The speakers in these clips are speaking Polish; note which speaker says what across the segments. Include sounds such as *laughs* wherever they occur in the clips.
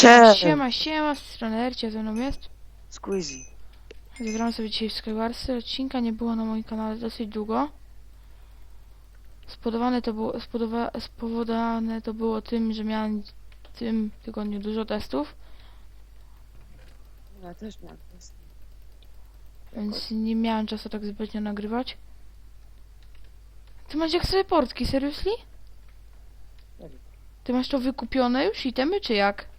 Speaker 1: Cześć!
Speaker 2: Siema, siema, z strony Ercia ze mną jest.
Speaker 1: Squeezy.
Speaker 2: Zagrałem sobie dzisiaj w Skywarsy. Odcinka nie było na moim kanale dosyć długo. Spowodowane to było, spodowa, spowodowane to było tym, że miałem w tym tygodniu dużo testów,
Speaker 1: Ja też miałem test.
Speaker 2: więc nie miałem czasu tak zbytnio nagrywać. Ty masz jak sobie portki, seriously?
Speaker 1: Serio.
Speaker 2: Ty masz to wykupione już itemy, czy jak?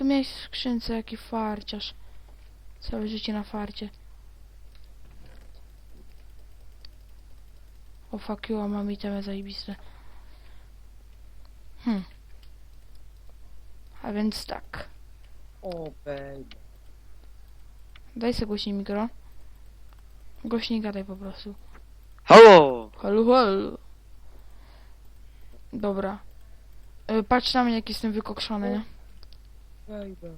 Speaker 2: To tu miałeś w skrzynce jaki farciarz. Całe życie na farcie. O fuck you, a mam itemy zajebiste. Hmm. A więc tak.
Speaker 1: O, baby.
Speaker 2: Daj sobie głośniej mikro. Głośniej gadaj po prostu.
Speaker 1: Halo!
Speaker 2: Halo, halo. Dobra. E, patrz na mnie, jak jestem wykokszony, nie?
Speaker 1: Baby.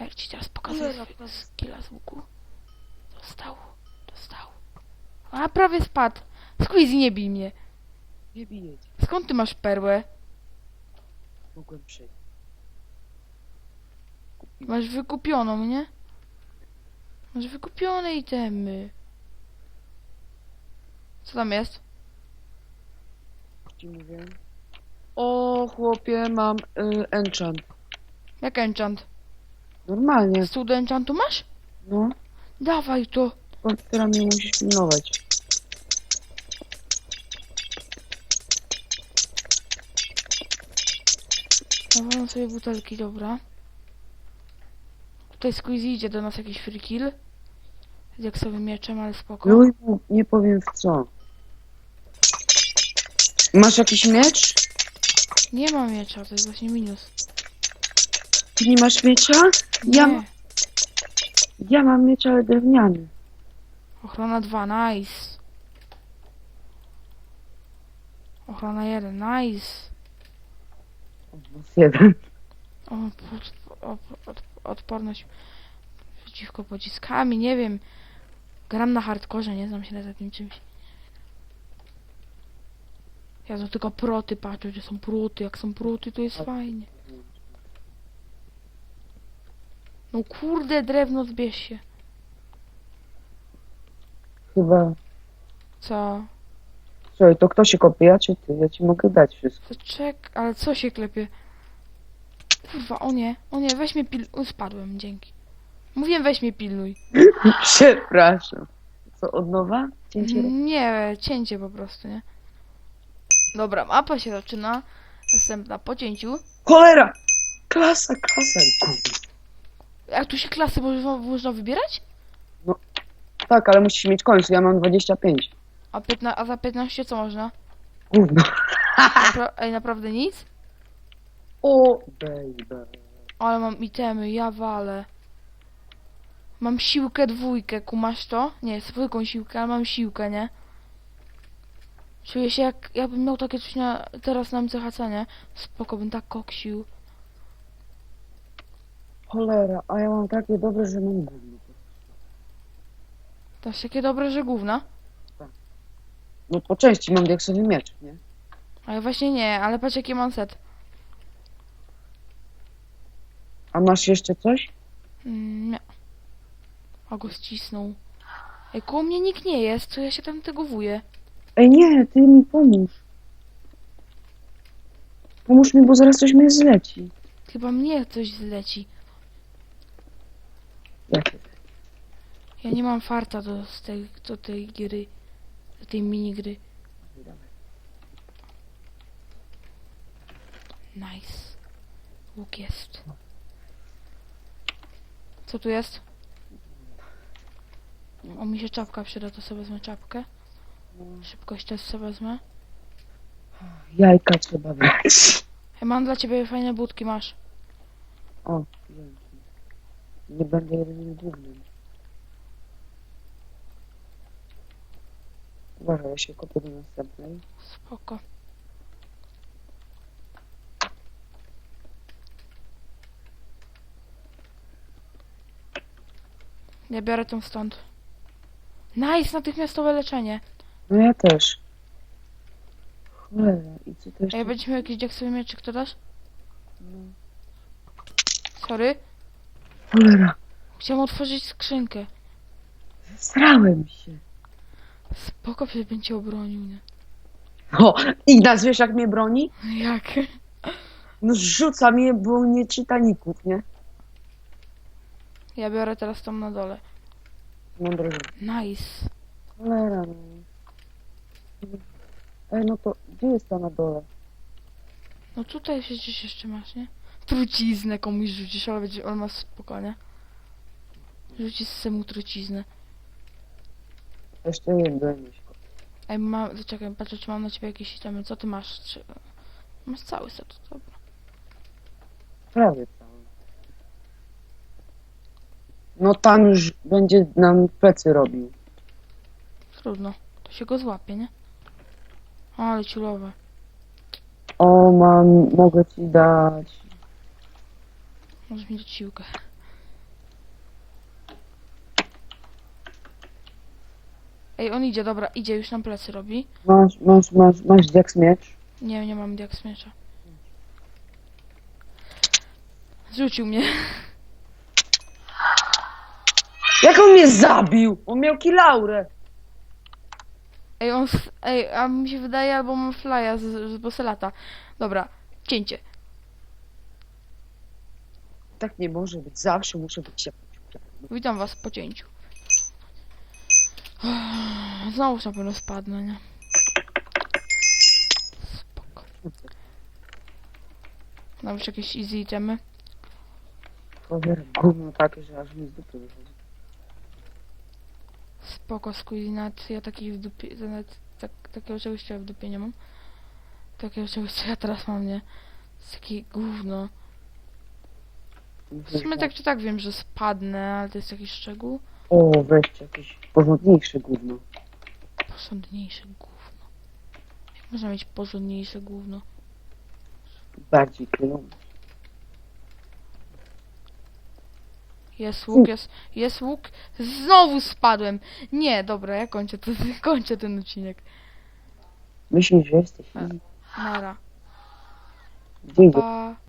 Speaker 2: Jak ci teraz pokazuję
Speaker 1: Cholera,
Speaker 2: swojego skilla z łuku. Dostał, dostał. A, prawie spadł. Squeezy, nie bij mnie.
Speaker 1: Nie biję cię.
Speaker 2: Skąd ty masz perłę?
Speaker 1: Mogłem przyjść.
Speaker 2: Masz wykupioną, nie? Masz wykupione itemy. Co tam jest?
Speaker 1: Ci mówię. O, chłopie, mam y, enchant.
Speaker 2: Jak enchant?
Speaker 1: Normalnie.
Speaker 2: Stół do enchantu masz?
Speaker 1: No.
Speaker 2: Dawaj to.
Speaker 1: Komputera mnie musisz pilnować.
Speaker 2: Nawalam sobie butelki, dobra. Tutaj Squeezy idzie do nas jakiś free kill. Jak sobie mieczem, ale spoko.
Speaker 1: Luj mu, nie powiem w co. Masz jakiś miecz?
Speaker 2: Nie ma miecza, to jest właśnie minus.
Speaker 1: Ty nie masz miecza? Ja,
Speaker 2: Nie.
Speaker 1: ma- ja mam miecz, ale drewniany.
Speaker 2: Ochrona 2, nice. Ochrona 1, nice.
Speaker 1: Masz jeden.
Speaker 2: O, pod, o, od, odporność przeciwko pociskami, nie wiem. Gram na hardkorze, nie znam się na takim czymś. Ja to tylko proty patrzę, że są proty. Jak są proty, to jest fajnie. No kurde, drewno zbierz się.
Speaker 1: Chyba.
Speaker 2: Co?
Speaker 1: Słuchaj, to kto się kopie? Ja czy ty? Ja ci mogę dać wszystko.
Speaker 2: To czek, ale co się klepie? Kurwa, o nie, o nie, weź mnie pil... O, spadłem, dzięki. Mówiłem, weź mnie pilnuj. *laughs*
Speaker 1: Przepraszam. Co, od nowa? Cięcie?
Speaker 2: Nie, cięcie po prostu, nie? Dobra, mapa się zaczyna. Następna po cięciu.
Speaker 1: Cholera! Klasa, klasa. Gówno.
Speaker 2: Jak tu się klasy można, można wybierać?
Speaker 1: Tak, ale musisz mieć końcu, ja mam 25.
Speaker 2: A, 15, a za 15 co można?
Speaker 1: Gówno.
Speaker 2: Napra ej, naprawdę nic?
Speaker 1: O, baby.
Speaker 2: Ale mam itemy, ja walę. Mam siłkę dwójkę, kumasz to? Nie, zwykłą siłkę, ale mam siłkę, nie? Czuję się jak, jakbym miał takie coś na, teraz na MCHC, nie? Spoko, bym tak koksił.
Speaker 1: Cholera, a ja mam takie dobre, że mam gówno.
Speaker 2: To jest takie dobre, że gówna.
Speaker 1: No po części mam diaksowy miecz, nie?
Speaker 2: Ale właśnie nie, ale patrz jaki mam set.
Speaker 1: A masz jeszcze coś?
Speaker 2: Mm, nie. A go ścisnął. Ej, koło mnie nikt nie jest, co ja się tam tego wuję.
Speaker 1: Ej, nie, ty mi pomóż. Pomóż mi, bo zaraz coś mnie zleci.
Speaker 2: Chyba mnie coś zleci.
Speaker 1: Jak?
Speaker 2: Ja nie mam farta do, z tej, do tej gry. Do tej minigry. Nice. Łuk jest. Co tu jest? O, mi się czapka przyda, to sobie wezmę czapkę. Szybkość też sobie wezmę.
Speaker 1: Jajka trzeba brać.
Speaker 2: Ej, mam dla ciebie fajne budki, masz.
Speaker 1: O, dzięki. Nie będę jedynym głównym. Uważaj, ja się kopię do następnej.
Speaker 2: Spoko. Ja biorę tą stąd. Nice, natychmiastowe leczenie.
Speaker 1: No ja też. Cholera, i co to
Speaker 2: A
Speaker 1: jeszcze?
Speaker 2: ja będziesz miał jakiś diaksowy mieczyk?
Speaker 1: No.
Speaker 2: Sorry.
Speaker 1: Cholera,
Speaker 2: Chciałam otworzyć skrzynkę.
Speaker 1: zesrałem się.
Speaker 2: Spoko, przecież będzie obronił, nie?
Speaker 1: O, Ignac, wiesz jak mnie broni?
Speaker 2: Jak?
Speaker 1: No rzuca mnie, bo nie czyta ników, nie?
Speaker 2: Ja biorę teraz tam na dole.
Speaker 1: Mądro.
Speaker 2: Nice.
Speaker 1: Cholera, no. Ej, no to gdzie jest ta na dole?
Speaker 2: No tutaj przecież jeszcze masz, nie? Truciznę komuś rzucisz, ale będzie, on ma spokojnie. Rzucisz semu truciznę.
Speaker 1: Jeszcze jedno mieszko.
Speaker 2: Ej, mam, zaczekaj, patrzę, czy mam na ciebie jakieś itemy. Co ty masz? Czy... Masz cały set, dobra.
Speaker 1: Prawie cały. No tam już będzie nam plecy robił.
Speaker 2: Trudno. To się go złapie, nie? Ale ciulowe.
Speaker 1: O, mam, mogę ci dać.
Speaker 2: Możesz mi dać siłkę. Ej, on idzie, dobra, idzie, już nam plecy robi.
Speaker 1: Masz, masz, masz, masz diaks miecz?
Speaker 2: Nie, nie mam diaks miecza. Zrzucił mnie.
Speaker 1: Jak on mnie zabił? On miał kilaurę.
Speaker 2: Ej, on. Ej, a mi się wydaje, albo mam flya z, z Boselata. Dobra, cięcie.
Speaker 1: Tak nie może być. Zawsze muszę być się.
Speaker 2: Witam was po cięciu. *sighs* Znowu na pewno spadnę, nie? Spoko. Już jakieś easy itemy.
Speaker 1: Gówno takie, że aż mi z dupy wychodzi.
Speaker 2: Spoko, squeezy, nawet ja takich w dupie, nawet tak, takiego czegoś, ja w dupie nie mam. Takiego czegoś, co ja teraz mam, nie? Z takie gówno. W sumie tak czy tak wiem, że spadnę, ale to jest jakiś szczegół.
Speaker 1: O, weźcie jakieś porządniejsze gówno.
Speaker 2: Porządniejsze gówno. Jak można mieć porządniejsze gówno?
Speaker 1: Bardziej klejące.
Speaker 2: Jest łuk, jest, jest łuk. Znowu spadłem. Nie, dobra, ja kończę, to, *laughs* kończę ten odcinek.
Speaker 1: Myślisz, że jesteś...
Speaker 2: Nara.
Speaker 1: Dzień dobry.
Speaker 2: Pa.